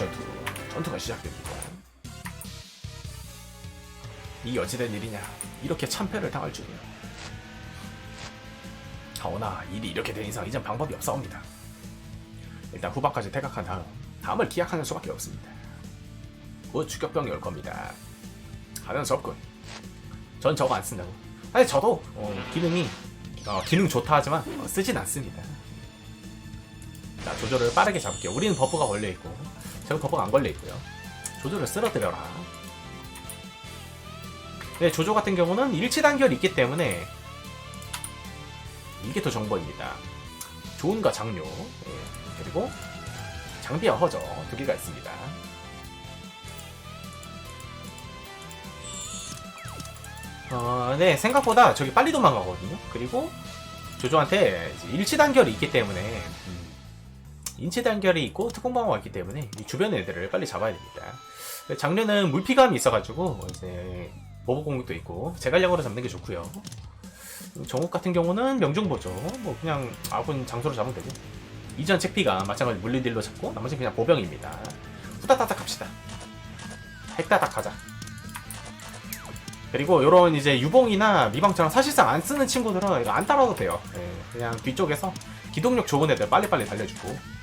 전투 전투가 시작됩니다. 이 어찌된 일이냐 이렇게 참패를 당할 줄이야. 하오나 일이 이렇게 된 이상 이젠 방법이 없사옵니다. 일단 후반까지 퇴각한 다음 다음을 기약하는 수밖에 없습니다. 곧 추격병이 올 겁니다. 하는 수 없군. 전 저거 안 쓴다고. 아니 저도 어, 기능이 어, 기능 좋다 하지만 어, 쓰진 않습니다. 자 조절을 빠르게 잡을게요. 우리는 버프가 걸려 있고 제가 버프가 안 걸려 있고요. 조절을 쓸어드려라. 네 조조 같은 경우는 일치 단결이 있기 때문에 이게 더 정보입니다. 좋은과 장료 예, 그리고 장비와 허저 두 개가 있습니다. 어, 네, 생각보다 저기 빨리 도망가거든요. 그리고 조조한테 일치 단결이 있기 때문에 음, 인치 단결이 있고 특공방어가 있기 때문에 이 주변 애들을 빨리 잡아야 됩니다. 장르는 물피감이 있어가지고 이제 보복 공격도 있고 제갈량으로 잡는 게 좋고요. 정욱 같은 경우는 명중보죠. 뭐 그냥 아군 장소로 잡으면 되고 이전 책피가 마찬가지 물리딜로 잡고 나머지는 그냥 보병입니다. 후다다닥 갑시다. 핵다닥 가자. 그리고 요런 이제 유봉이나 미방처럼 사실상 안 쓰는 친구들은 이거 안 따라도 돼요. 예, 그냥 뒤쪽에서 기동력 좋은 애들 빨리빨리 달려주고.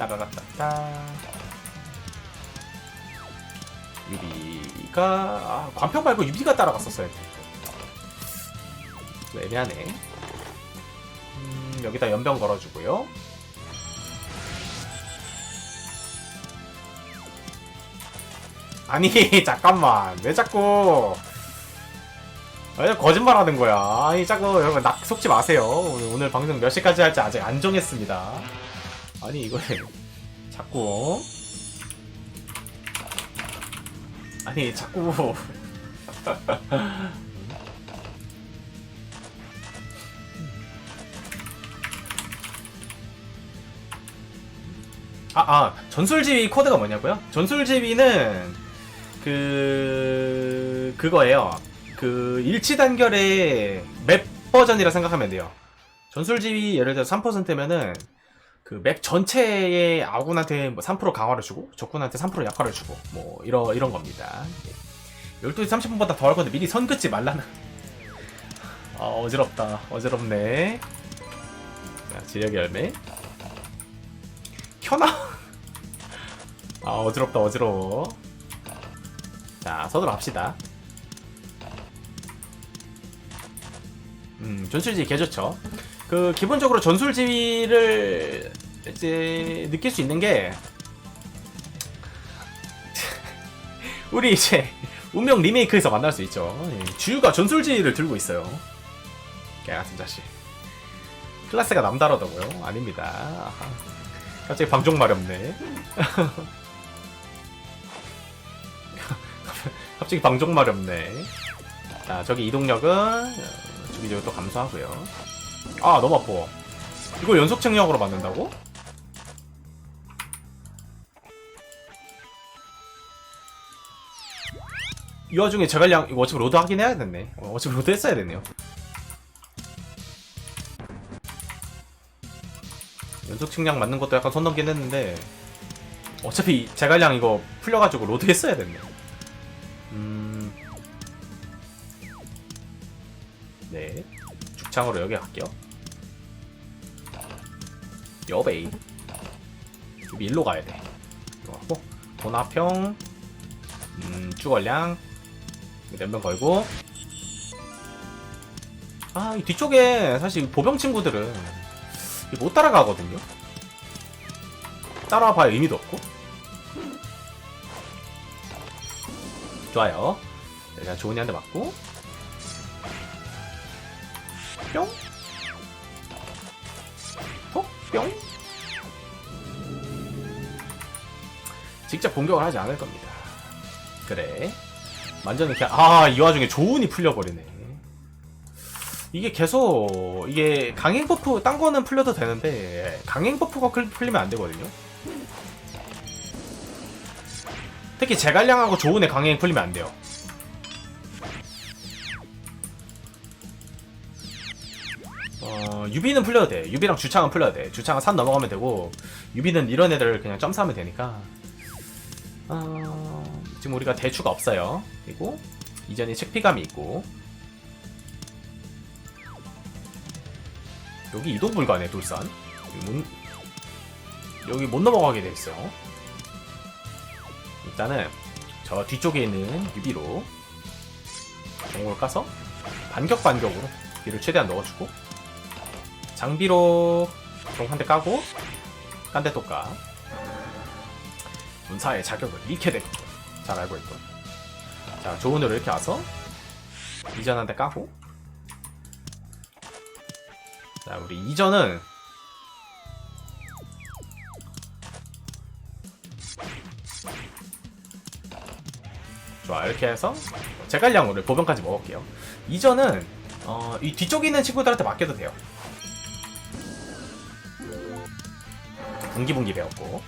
따라라따따. 유비가 아, 관평 말고 유비가 따라갔었어야 돼. 좀 애매하네. 음, 여기다 연병 걸어주고요. 아니 잠깐만 왜 자꾸 왜 거짓말 하는 거야 아니 자꾸 여러분 낙 속지 마세요 오늘, 오늘 방송 몇 시까지 할지 아직 안 정했습니다 아니 이걸 자꾸 아니 자꾸 아, 아, 전술지휘 코드가 뭐냐고요? 전술지휘는 그 그거예요. 그 일치 단결의 맵 버전이라 생각하면 돼요. 전술지휘 예를 들어 3%면은 그 맵 전체의 아군한테 뭐 3% 강화를 주고 적군한테 3% 약화를 주고 뭐 이런 이런 겁니다. 12시 30분보다 더 할 건데 미리 선 긋지 말라는. 아 어지럽다. 어지럽네. 자, 지력 열매. 켜나? 아 어지럽다 어지러워. 자 서두러 합시다. 음 전술지휘 개 좋죠. 그 기본적으로 전술지휘를 이제 느낄 수 있는 게 우리 이제 운명 리메이크에서 만날 수 있죠. 예, 주유가 전술지휘를 들고 있어요. 개같은 자식. 클래스가 남다르다고요? 아닙니다. 갑자기 방종 마렵네. 갑자기 방종 마렵네. 자, 저기 이동력은 주기적으로 또 감소하고요. 아, 너무 아파. 이걸 연속 책력으로 만든다고? 이 와중에 제갈량 이거 어차피 로드 하긴 해야 됐네. 어, 어차피 로드 했어야 됐네요. 연속 측량 맞는 것도 약간 손 넘긴 했는데 어차피 제갈량 이거 풀려가지고 로드 했어야 됐네. 음. 네. 죽창으로 여기 갈게요. 여베이. 여기 일로 가야 돼. 일로 가고 도나평. 음, 주걸량. 몇명 걸고. 아, 이 뒤쪽에 사실 보병 친구들은 못 따라가거든요. 따라와 봐야 의미도 없고. 좋아요. 내가 좋은 애한테 맞고. 뿅. 톡, 뿅. 직접 공격을 하지 않을 겁니다. 그래. 완전히 그냥, 아, 이 와중에 조은이 풀려버리네. 이게 계속 이게 강행 버프 딴 거는 풀려도 되는데 강행 버프가 클- 풀리면 안 되거든요. 특히 제갈량하고 애 강행 풀리면 안 돼요. 어, 유비는 풀려도 돼. 유비랑 주창은 풀려도 돼. 주창은 산 넘어가면 되고, 유비는 이런 애들을 그냥 점사하면 되니까. 어, 지금 우리가 대추가 없어요. 그리고 이전에 책피감이 있고. 여기 이동 불가네, 돌산. 여기 못, 여기 못 넘어가게 돼 있어. 일단은 저 뒤쪽에 있는 유비로 공을 까서 반격 반격으로 뒤를 최대한 넣어주고 장비로 종 한 대 까고 딴데또 까. 문사의 자격을 잃게 되고 잘 알고 있고. 자 좋은 으로 이렇게 와서 이전 한대 까고. 자 우리 이전은 좋아 이렇게 해서 제갈량으로 보병까지 먹을게요. 이전은 어, 이 뒤쪽에 있는 친구들한테 맡겨도 돼요. 분기분기 배웠고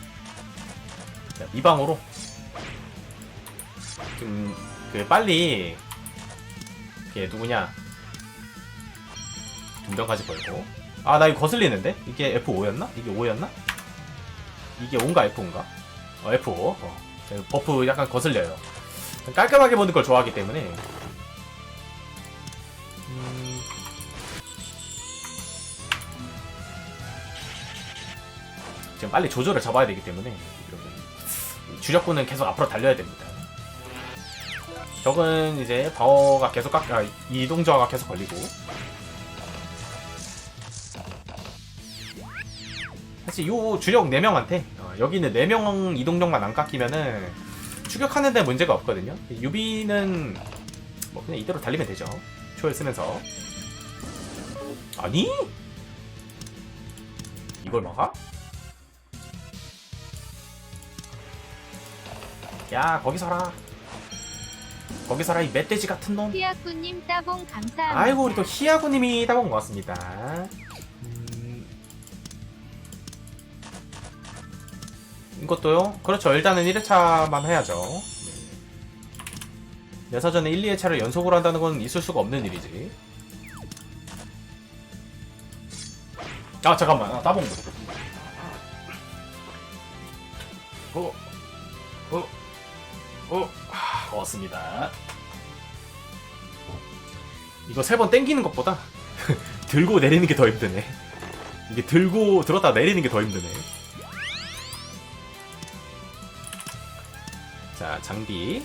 자, 미방으로 좀 그 빨리 이게 누구냐. 분병까지 걸고. 아 나 이거 거슬리는데? 이게 F5였나? 이게 5였나? 이게 5인가 F5인가? 어 F5. 어. 버프 약간 거슬려요. 깔끔하게 보는 걸 좋아하기 때문에. 음, 지금 빨리 조조를 잡아야 되기 때문에 주력군은 계속 앞으로 달려야 됩니다. 적은 이제 방어가 계속 깎, 아, 이동 저하가 계속 걸리고 사실 요 주력 4명한테 어, 여기 있는 4명 이동력만 안 깎이면은 추격하는 데 문제가 없거든요. 유비는 뭐 그냥 이대로 달리면 되죠. 초월 쓰면서 아니 이걸 막아? 야 거기 서라 거기 서라 이 멧돼지 같은 놈. 피아꾸님 따봉 감사합니다. 아이고 우리 또 희야구님이 따본 것 같습니다. 음... 이것도요? 그렇죠. 일단은 1회차만 해야죠. 내 사전에 1, 2회차를 연속으로 한다는 건 있을 수가 없는 일이지. 아 잠깐만. 아, 따봉. 어, 어, 어, 하, 왔습니다. 이거 세 번 땡기는 것보다 들고 내리는 게 더 힘드네. 이게 들고 들었다 내리는 게 더 힘드네. 자, 장비.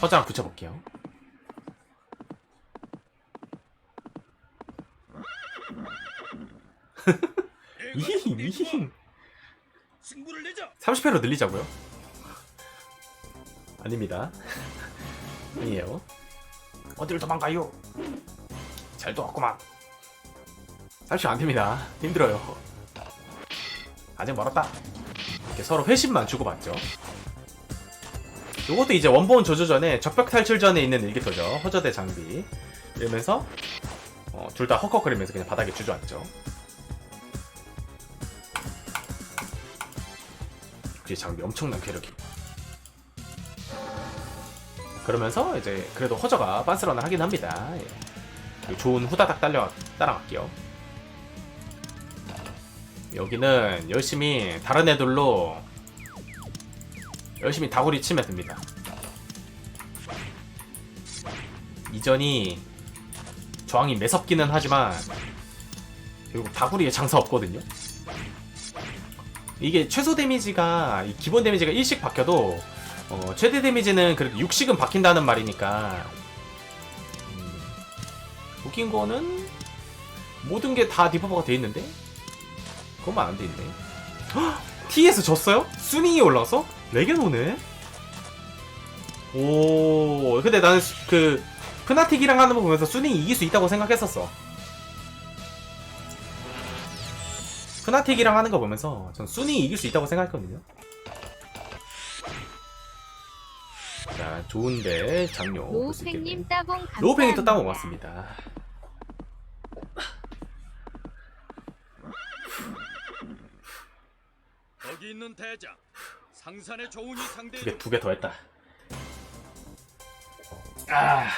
허장 붙여볼게요. 이힘, 이힘. 승부를 내자. 30회로 늘리자고요? 아닙니다. 아니에요. 어디를 도망가요? 잘도 왔구만. 30안 됩니다. 힘들어요. 아직 멀었다. 이렇게 서로 회심만 주고받죠. 요것도 이제 원본 조조 전에 적벽 탈출 전에 있는 일기토죠. 허저대 장비. 이러면서 어, 둘 다 헉헉거리면서 그냥 바닥에 주저앉죠. 뒤에 장비 엄청난 괴력이. 그러면서 이제 그래도 허저가 빤스런을 하긴 합니다. 예. 좋은 후다닥 딸려 따라갈게요. 여기는 열심히 다른 애들로 열심히 다구리 치면 됩니다. 이전이 저항이 매섭기는 하지만 결국 다구리에 장사 없거든요. 이게 최소 데미지가 이 기본 데미지가 1씩 박혀도 어, 최대 데미지는 그래도 6씩은 박힌다는 말이니까 음, 웃긴 거는 모든 게 다 디버퍼가 돼 있는데 그것만 안 돼 있네 헉! TS 졌어요? 순위에 올라가서? 레게노네? 오 근데 나는 수- 그 프나틱이랑 하는 거 보면서 순위 이길 수 있다고 생각했었어 프나틱이랑 하는 거 보면서 전 순위 이길 수 있다고 생각했거든요. 자, 좋은데 장료 볼 수 있겠네. 노우팽님 따봉 감사합니다. 로우팽이 또 따먹 왔습니다. 거기 있는 대장. 상산의 조운이 상대. 두 개 두 개 더 했다. 아,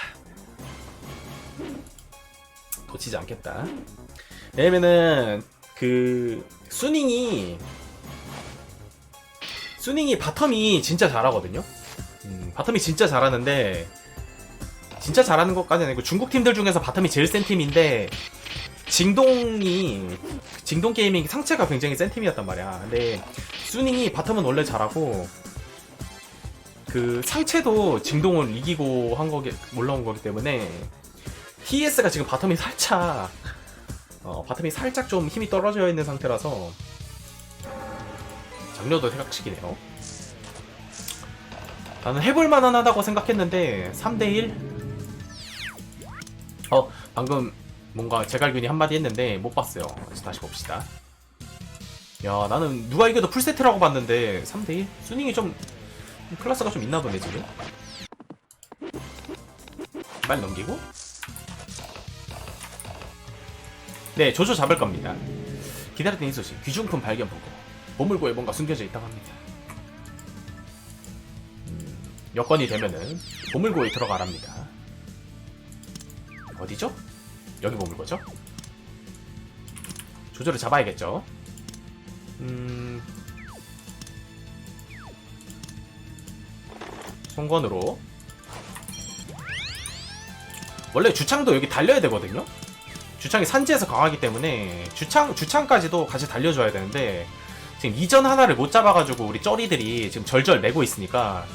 놓치지 않겠다. 왜냐면은 그 수닝이 수닝이 바텀이 진짜 잘하거든요. 음, 바텀이 진짜 잘하는데 진짜 잘하는 것까지는 아니고 중국 팀들 중에서 바텀이 제일 센 팀인데 징동이 징동 게이밍 상체가 굉장히 센 팀이었단 말이야. 근데 수닝이 바텀은 원래 잘하고 그 상체도 징동을 이기고 한 거기 올라온 거기 때문에 TS가 지금 바텀이 살짝 어, 바텀이 살짝 좀 힘이 떨어져 있는 상태라서 장려도 생각시키네요. 나는 해볼 만하다고 생각했는데 3대1 어 방금 뭔가 제갈균이 한마디 했는데 못 봤어요. 다시, 봅시다. 야 나는 누가 이겨도 풀세트라고 봤는데 3대1 수닝이 좀 클래스가 좀 있나 보네 지금. 빨리 넘기고 네, 조조 잡을 겁니다. 기다렸던 이 소식, 귀중품 발견 보고 보물고에 뭔가 숨겨져 있다고 합니다. 음, 여건이 되면은 보물고에 들어가랍니다. 어디죠? 여기 보물고죠? 조조를 잡아야겠죠? 음... 송건으로 원래 주창도 여기 달려야 되거든요? 주창이 산지에서 강하기 때문에 주창 주창까지도 같이 달려줘야 되는데 지금 이전 하나를 못 잡아가지고 우리 쩌리들이 지금 절절 매고 있으니까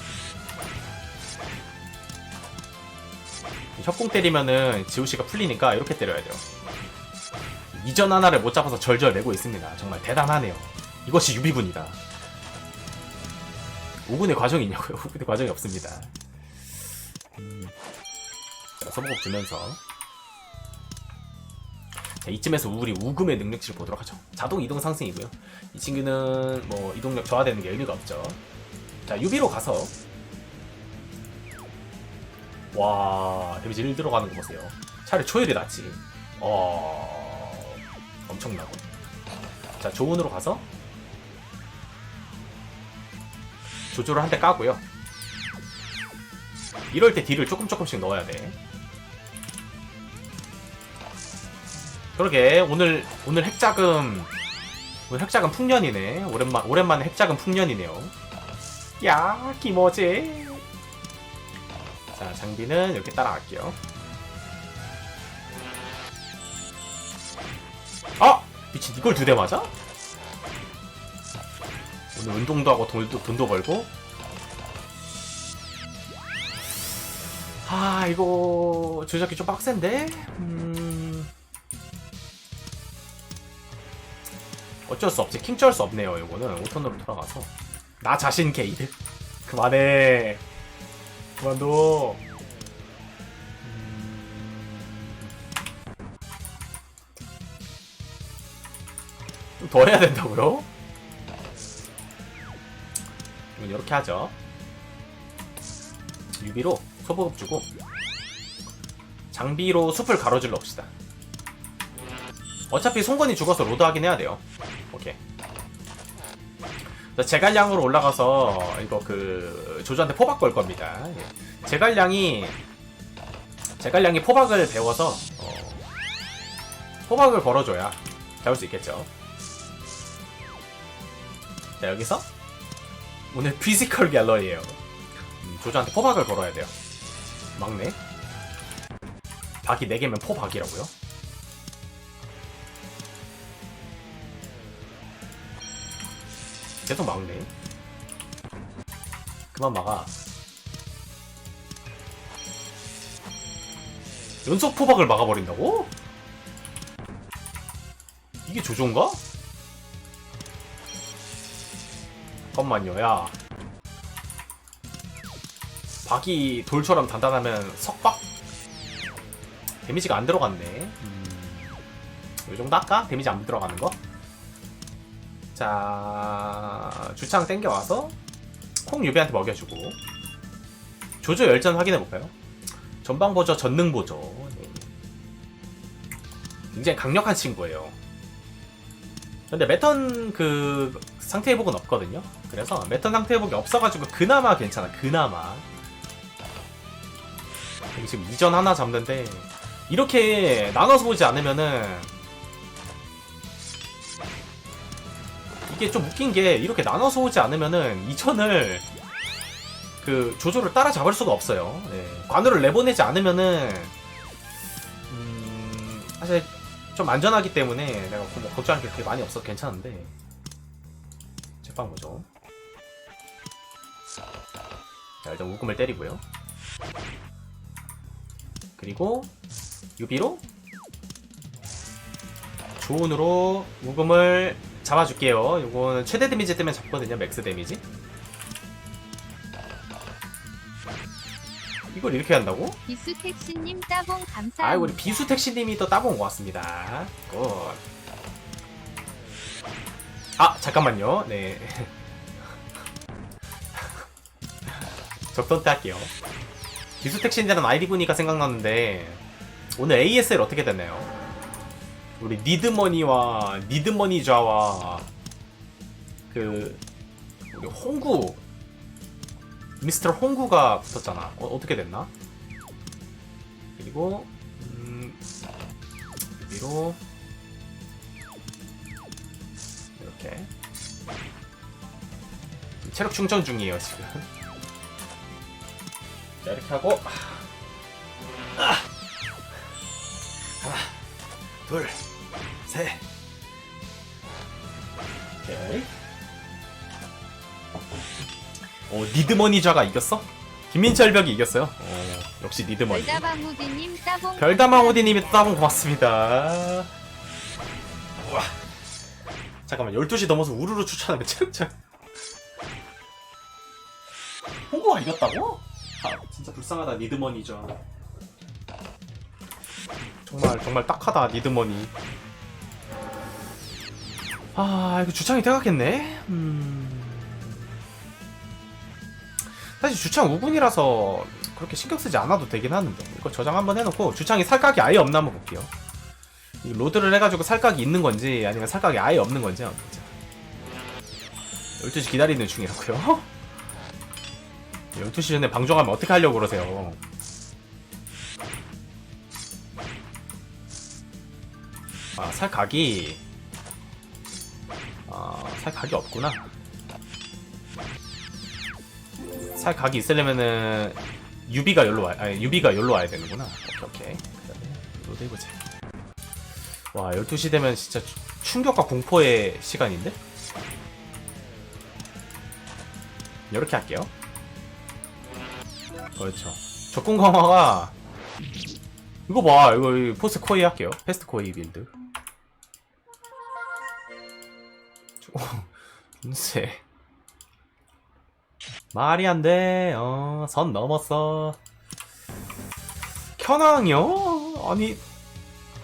협공 때리면은 지우씨가 풀리니까 이렇게 때려야 돼요. 이전 하나를 못 잡아서 절절 매고 있습니다. 정말 대단하네요. 이것이 유비군이다. 5분의 과정이 있냐고요? 5분의 과정이 없습니다. 음, 자, 소모곡 주면서 자, 이쯤에서 우리 우금의 능력치를 보도록 하죠. 자동 이동 상승이고요. 이 친구는 뭐 이동력 저하되는 게 의미가 없죠. 자, 유비로 가서 와 데미지 1 들어가는 거 보세요. 차라리 초열이 낫지. 어 엄청나고. 자, 조은으로 가서 조조를 한 대 까고요. 이럴 때 딜을 조금 조금씩 넣어야 돼. 그러게 오늘 오늘 핵자금 오늘 핵자금 풍년이네. 오랜만 오랜만에 핵자금 풍년이네요. 야 기모제. 자 장비는 이렇게 따라갈게요. 아 미친 이걸 두 대 맞아? 오늘 운동도 하고 돈도 돈도 벌고. 아 이거 조작기 좀 빡센데. 음. 어쩔 수 없지 킹쩔 수 없네요 이거는 5턴으로 돌아가서 나 자신 게이드 그만해 그만둬. 좀더 해야 된다고요? 이건 이렇게 하죠. 유비로 소보급 주고 장비로 숲을 가로질러 봅시다. 어차피 송건이 죽어서 로드하긴 해야 돼요. 오케이. 자, 제갈량으로 올라가서 이거 그 조조한테 포박 걸 겁니다. 예. 제갈량이 제갈량이 포박을 배워서 어, 포박을 걸어줘야 배울 수 있겠죠. 자 여기서 오늘 피지컬 갤러리예요. 음, 조조한테 포박을 걸어야 돼요. 막내. 박이 4개면 포박이라고요? 계속 막네. 그만 막아. 연속 포박을 막아버린다고? 이게 조조인가? 잠깐만요, 야. 박이 돌처럼 단단하면 석박? 데미지가 안 들어갔네. 음, 요 정도 할까? 데미지 안 들어가는 거? 자 주창 땡겨와서 콩 유비한테 먹여주고 조조 열전 확인해볼까요? 전방 보조 전능 보조 네. 굉장히 강력한 친구예요 근데 매턴 그 상태 회복은 없거든요 그래서 매턴 상태 회복이 없어가지고 그나마 괜찮아 그나마 지금 이전 하나 잡는데 이렇게 나눠서 보지 않으면은 이게 좀 웃긴 게 이렇게 나눠서 오지 않으면은 이천을 그 조조를 따라잡을 수가 없어요. 네. 관우를 내보내지 않으면은 음, 사실 좀 안전하기 때문에 내가 뭐 걱정할 게 그렇게 많이 없어서 괜찮은데 제빵 보죠. 자 일단 우금을 때리고요. 그리고 유비로 조은으로 우금을 잡아줄게요. 요거는 최대 데미지 때문에 잡거든요. 맥스 데미지. 이걸 이렇게 한다고? 비수택시님 따봉 감사합니다. 아, 우리 비수 택시님이 또 따본 것 같습니다. 굿. 아, 잠깐만요. 네. 적던 때 할게요. 비수 택시인이라는 아이디 보니까 생각났는데 오늘 ASL 어떻게 됐나요? 우리 니드머니와 니드머니좌와 그 우리 홍구 미스터 홍구가 붙었잖아. 어, 어떻게 됐나? 그리고 음, 위로 이렇게 체력 충전 중이에요 지금. 자 이렇게 하고 아, 하나, 둘, 셋. 오케이. 어 니드머니좌가 이겼어? 김민철 벽이 이겼어요. 어, 역시 니드머니. 별다방우디님 따봉 별다망오디님이 따봉 고맙습니다. 우와. 잠깐만 12시 넘어서 우르르 추천하면 체력차 홍보가 이겼다고? 아 진짜 불쌍하다 니드머니죠 정말 정말 딱하다 니드머니. 아 이거 주창이 돼가겠네? 음... 사실 주창 우군이라서 그렇게 신경 쓰지 않아도 되긴 하는데 이거 저장 한번 해놓고 주창이 살각이 아예 없나 한번 볼게요. 이 로드를 해가지고 살각이 있는 건지 아니면 살각이 아예 없는 건지 한번 보자. 12시 기다리는 중이라고요? 12시 전에 방종하면 어떻게 하려고 그러세요 아 살 각이 아 살 각이 없구나 살 각이 있으려면은 유비가 여기로 와, 아니 유비가 여기로 와야 되는구나. 오케이 오케이. 로드 해보자. 와 12시 되면 진짜 추- 충격과 공포의 시간인데? 이렇게 할게요. 그렇죠. 적군 강화가 이거 봐 이거 이 포스트 코이 할게요. 패스트 코이 빌드. 준세. 말이 안 돼. 어, 선 넘었어. 켜낭이요? 아니,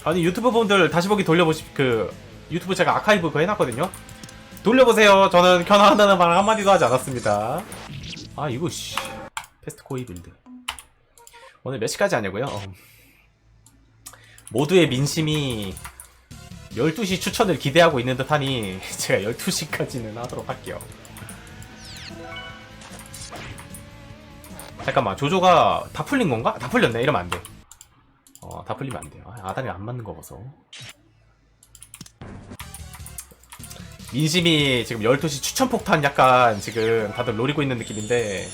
아니 유튜브 분들 다시 보기 돌려보시 그 유튜브 제가 아카이브 그거 해놨거든요. 돌려보세요. 저는 켜낭한다는 말 한마디도 하지 않았습니다. 아 이거 씨 패스트 코이 빌드. 오늘 몇 시까지 하냐고요? 어. 모두의 민심이 12시 추천을 기대하고 있는 듯 하니 제가 12시까지는 하도록 할게요. 잠깐만 조조가 다 풀린 건가? 다 풀렸네. 이러면 안돼. 어 다 풀리면 안돼요. 아, 아다리 안 맞는 거 봐서. 민심이 지금 12시 추천폭탄 약간 지금 다들 노리고 있는 느낌인데.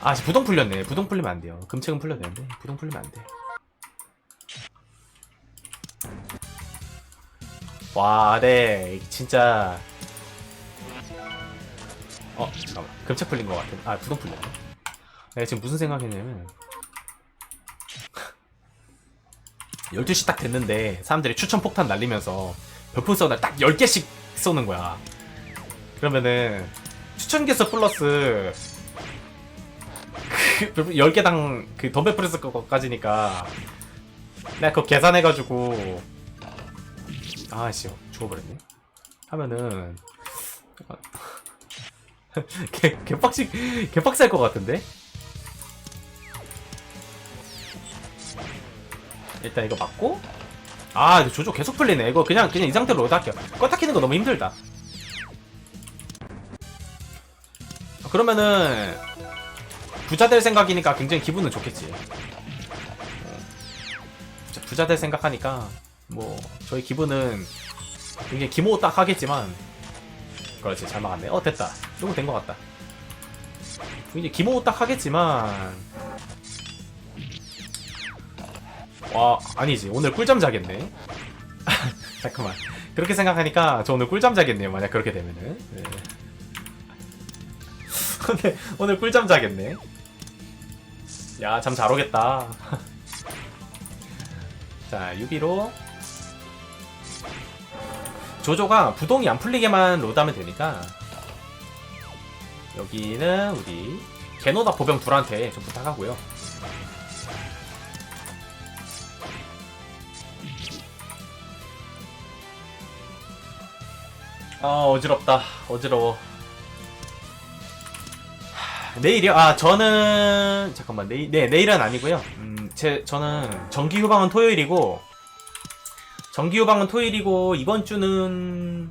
아 부동 풀렸네. 부동 풀리면 안 돼요. 금책은 풀려야 되는데. 부동 풀리면 안돼 와 네. 진짜. 어 잠깐만. 금책 풀린 것 같은 아 부동 풀렸네. 내가 지금 무슨 생각했냐면 12시 딱 됐는데 사람들이 추천 폭탄 날리면서 별풍선을 딱 10개씩 쏘는 거야. 그러면은 추천 개수 플러스 그 별풍 10개당 그 덤벨 프레스 거까지니까 내가 그거 계산해가지고 아씨 죽어버렸네 하면은 개, 개빡치, 개빡살 것 같은데? 일단 이거 맞고. 아, 조조 계속 풀리네. 이거 그냥, 그냥 이 상태로 로드 할게요. 껐다 키는 거 너무 힘들다. 그러면은, 부자 될 생각이니까 굉장히 기분은 좋겠지. 어. 부자들 생각하니까 뭐 저희 기분은 굉장히 기모 딱 하겠지만 그렇지 잘 막았네. 어 됐다. 조금 된 것 같다. 굉장히 기모 딱 하겠지만 와 아니지. 오늘 꿀잠 자겠네. 잠깐만. 그렇게 생각하니까 저 오늘 꿀잠 자겠네요 만약 그렇게 되면은. 네. 오늘 오늘 꿀잠 자겠네. 야 잠 잘 오겠다. 자 유비로 조조가 부동이 안 풀리게만 로드하면 되니까. 여기는 우리 개노다 보병 둘한테 좀 부탁하고요. 아 어지럽다. 어지러워. 하, 내일이요? 아 저는 잠깐만. 내일 네 내일은 아니고요. 음 제 저는 정기 휴방은 토요일이고 정기 휴방은 토요일이고 이번 주는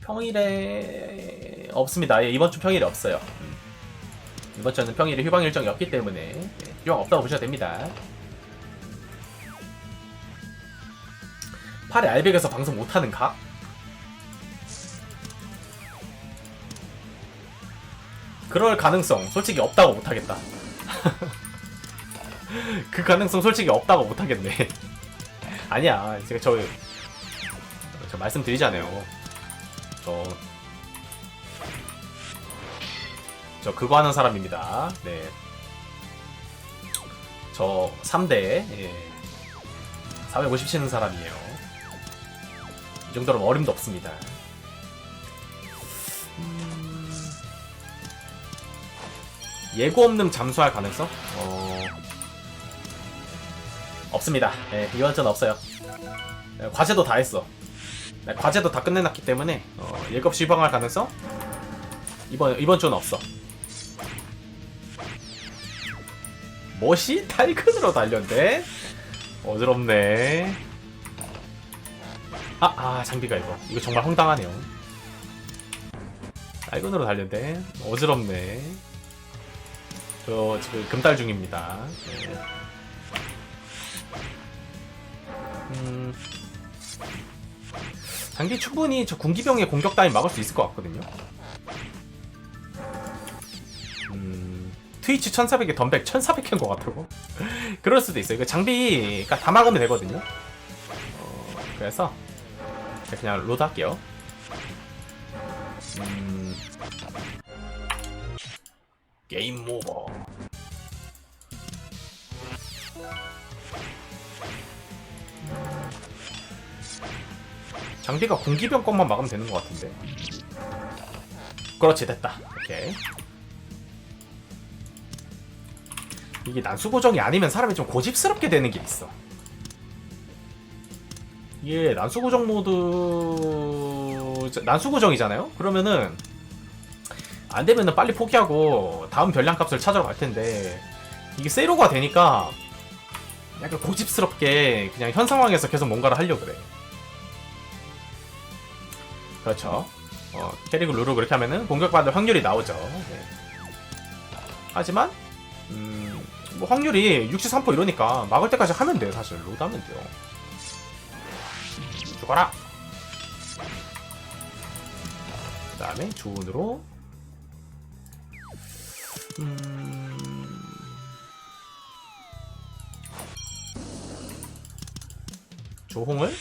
평일에 없습니다 예, 이번 주 평일에 없어요 음. 이번 주는 평일에 휴방 일정이 없기 때문에 네, 휴방 없다고 보셔도 됩니다 8회 알백에서 방송 못하는 각? 그럴 가능성 솔직히 없다고 못하겠다. 그 가능성 솔직히 없다고 못하겠네. 아니야, 제가 저, 저 말씀드리잖아요. 저, 저 그거 하는 사람입니다. 네. 저 3대, 예. 450 치는 사람이에요. 이 정도로 어림도 없습니다. 예고 없는 잠수할 가능성? 어... 없습니다. 예, 이번 전 없어요. 예, 과제도 다 했어. 네, 과제도 다 끝내놨기 때문에 어, 없이 휴방할 가능성? 이번 이번 주는 없어. 멋이 탈근으로 달렸네. 어지럽네. 아, 아 장비가 이거. 이거 정말 황당하네요. 탈근으로 달렸네. 어지럽네. 저 지금 금달 중입니다. 네. 음, 장기 충분히 저 군기병의 공격 따위 막을 수 있을 것 같거든요. 음, 트위치 1400에 덤백 1400인 것 같다고? 그럴 수도 있어요. 그 장비가 다 막으면 되거든요. 어, 그래서 그냥 로드 할게요. 음, 게임 오버. 장비가 공기병 것만 막으면 되는 것 같은데. 그렇지 됐다. 오케이. 이게 난수 고정이 아니면 사람이 좀 고집스럽게 되는 게 있어. 이게 난수 고정 모드 난수 고정이잖아요. 그러면은 안 되면은 빨리 포기하고 다음 별량 값을 찾으러 갈 텐데 이게 세로가 되니까 약간 고집스럽게 그냥 현 상황에서 계속 뭔가를 하려고 그래. 그렇죠. 어, 캐릭 룰을 그렇게 하면은 공격받을 확률이 나오죠. 네. 하지만 음, 뭐 확률이 63% 이러니까 막을 때까지 하면 돼 사실 로드 하면 돼요. 죽어라. 그 다음에 주운으로 음... 조홍을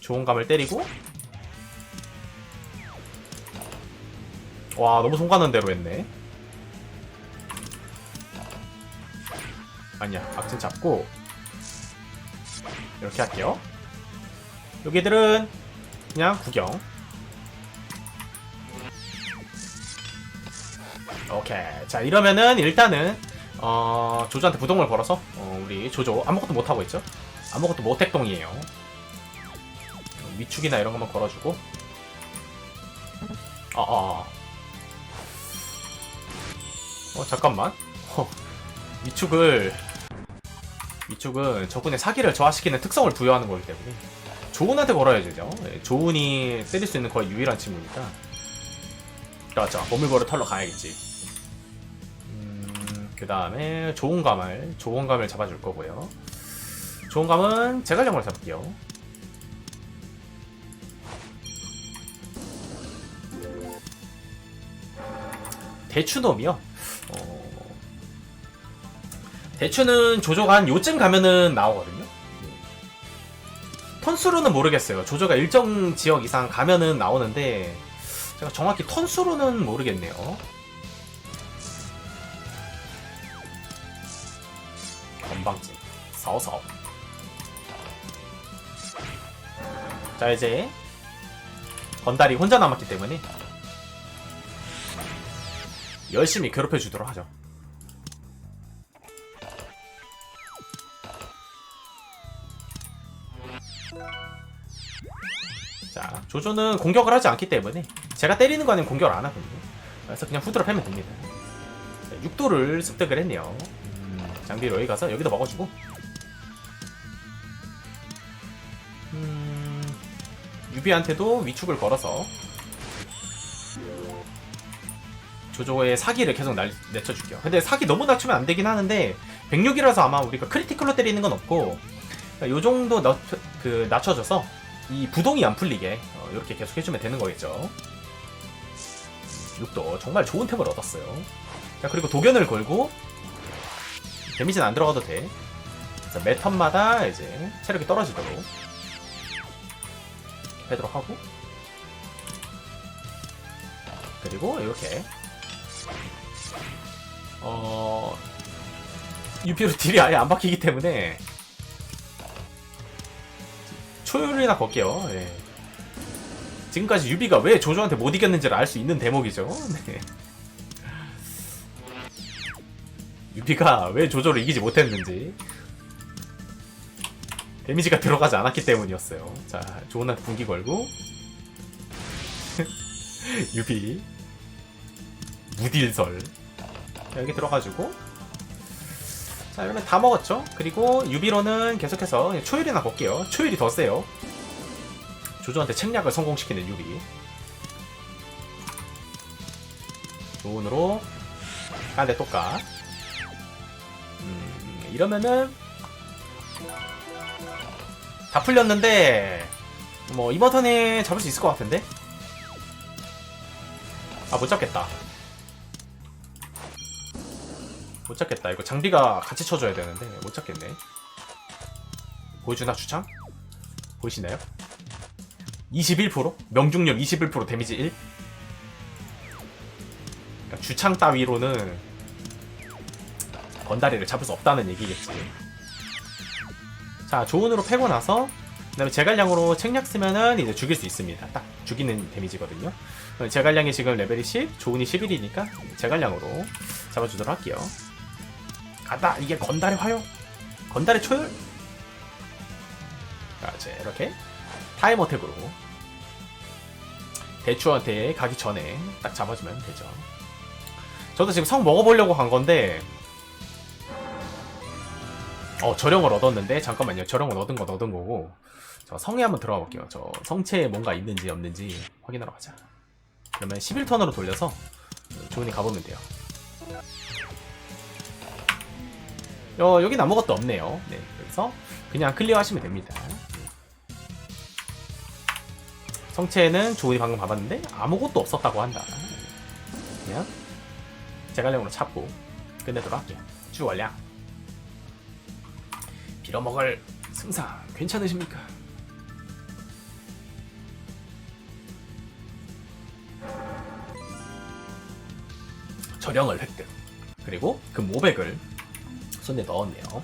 조홍감을 때리고 와 너무 손 가는 대로 했네 아니야 악진 잡고 이렇게 할게요 여기들은 그냥 구경 오케이. 자, 이러면은 일단은 어, 조조한테 부동을 걸어서 어, 우리 조조 아무것도 못 하고 있죠? 아무것도 못 핵동이에요. 위축이나 이런 것만 걸어주고. 어, 어. 어, 잠깐만. 어, 위축을 위축은 적군의 사기를 저하시키는 특성을 부여하는 거기 때문에 조은한테 걸어야 되죠. 예, 조은이 때릴 수 있는 거의 유일한 친구니까. 그렇죠. 몸을 걸어 털러 가야겠지. 그 다음에 좋은 감을 좋은 감을 잡아줄 거고요. 좋은 감은 제갈량으로 잡을게요. 대추놈이요. 어... 대추는 조조가 한 요쯤 가면은 나오거든요. 턴수로는 모르겠어요. 조조가 일정 지역 이상 가면은 나오는데 제가 정확히 턴수로는 모르겠네요. 건방진 사오사오 자 이제 건달이 혼자 남았기 때문에 열심히 괴롭혀 주도록 하죠 자 조조는 공격을 하지 않기 때문에 제가 때리는 거 아니면 공격을 안 하거든요. 그래서 그냥 후드로 패면 됩니다. 자, 6도를 습득을 했네요. 음, 장비로 여기 가서 여기도 먹어주고. 음, 유비한테도 위축을 걸어서 조조의 사기를 계속 날, 내쳐줄게요. 근데 사기 너무 낮추면 안 되긴 하는데 106이라서 아마 우리가 크리티컬로 때리는 건 없고 그러니까 요 정도 낮, 그 낮춰줘서 이 부동이 안 풀리게 어, 이렇게 계속 해주면 되는 거겠죠. 6도 정말 좋은 템을 얻었어요. 자 그리고 도견을 걸고 데미지는 안 들어가도 돼. 그래서 매 턴마다 이제 체력이 떨어지도록 하도록 하고 그리고 이렇게 어 유피로 딜이 아예 안 박히기 때문에 초율이나 걸게요. 예. 지금까지 유비가 왜 조조한테 못 이겼는지를 알 수 있는 대목이죠. 네. 유비가 왜 조조를 이기지 못했는지. 데미지가 들어가지 않았기 때문이었어요. 자 좋은 분기 걸고. 유비. 무딜설. 자, 여기 들어가지고 자 이러면 다 먹었죠? 그리고 유비로는 계속해서 초율이나 걸게요. 초율이 더 세요. 조조한테 책략을 성공시키는 유비. 좋은으로. 깐데 똑까 음, 이러면은 다 풀렸는데 뭐 이번 턴에 잡을 수 있을 것 같은데? 아 못 잡겠다 못 잡겠다. 이거 장비가 같이 쳐줘야 되는데 못 잡겠네. 보여주나 주창? 보이시나요? 21% 명중률 21% 데미지 1 그러니까 주창 따위로는 건다리를 잡을 수 없다는 얘기겠지. 자 조은으로 패고 나서 그 다음에 제갈량으로 책략 쓰면은 이제 죽일 수 있습니다. 딱 죽이는 데미지거든요. 제갈량이 지금 레벨이 10 조은이 11이니까 제갈량으로 잡아주도록 할게요 가다. 이게 건달의 화요? 건달의 초열? 자 이제 이렇게 타임 어택으로 대추한테 가기 전에 딱 잡아주면 되죠. 저도 지금 성 먹어보려고 간 건데 어 저령을 얻었는데 잠깐만요. 저령을 얻은 건 얻은 거고 저 성에 한번 들어가 볼게요. 저 성체에 뭔가 있는지 없는지 확인하러 가자. 그러면 11턴으로 돌려서 조은이 가보면 돼요 어, 여긴 아무것도 없네요. 네 그래서 그냥 클리어 하시면 됩니다. 성체에는 조은이 방금 봐봤는데 아무것도 없었다고 한다. 그냥 제갈량으로 잡고 끝내도록 할게요. 주월량. 빌어먹을 승상 괜찮으십니까? 저령을 획득. 그리고 금 500을 손에 넣었네요